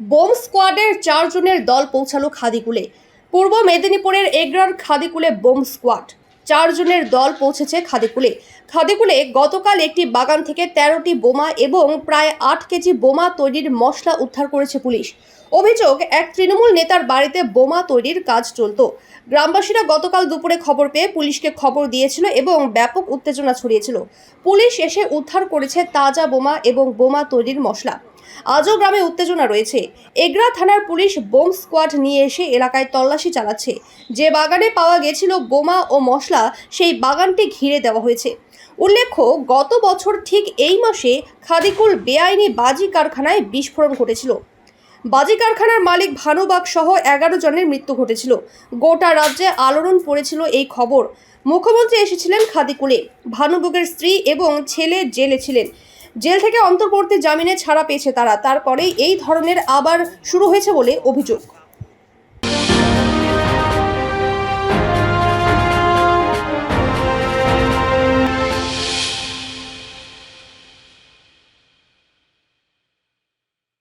Bomb স্কোয়াডের চারজনের দল পৌঁছালো খাদিকুলে। পূর্ব মেদিনীপুরের এগরার খাদিকুলে বোম স্কোয়াড। চারজনের দল পৌঁছেছে খাদিকুলে। খাদিকুলে গতকাল একটি বাগান থেকে তেরোটি বোমা এবং প্রায় আট কেজি বোমা তৈরির মশলা উদ্ধার করেছে পুলিশ। অভিযোগ, এক তৃণমূল নেতার বাড়িতে বোমা তৈরির কাজ চলত। গ্রামবাসীরা গতকাল দুপুরে খবর পেয়ে পুলিশকে খবর দিয়েছিল এবং ব্যাপক উত্তেজনা ছড়িয়েছিল। পুলিশ এসে উদ্ধার করেছে তাজা বোমা এবং বোমা তৈরির মশলা। আজও গ্রামে উত্তেজনা রয়েছে। এগরা থানার পুলিশ বোম স্কোয়াড নিয়ে এসে এলাকায় তল্লাশি চালাচ্ছে। যে বাগানে পাওয়া গেছিল বোমা ও মশলা, সেই বাগানটি ঘিরে দেওয়া হয়েছে। উল্লেখ্য, গত বছর ঠিক এই মাসে খাদিকুল বেআইনি বাজি কারখানায় বিস্ফোরণ ঘটেছিল। বাজি কারখানার মালিক ভানুবাগ সহ এগারো জনের মৃত্যু ঘটেছিল। গোটা রাজ্যে আলোড়ন পড়েছিল এই খবর। মুখ্যমন্ত্রী এসেছিলেন খাদিকুলে। ভানুবাগের স্ত্রী এবং ছেলে জেলে ছিলেন। জেল থেকে অন্তর্বর্তী জামিনে ছাড়া পেয়েছে তারা। তারপরেই এই ধরনের আবার শুরু হয়েছে বলে অভিযোগ।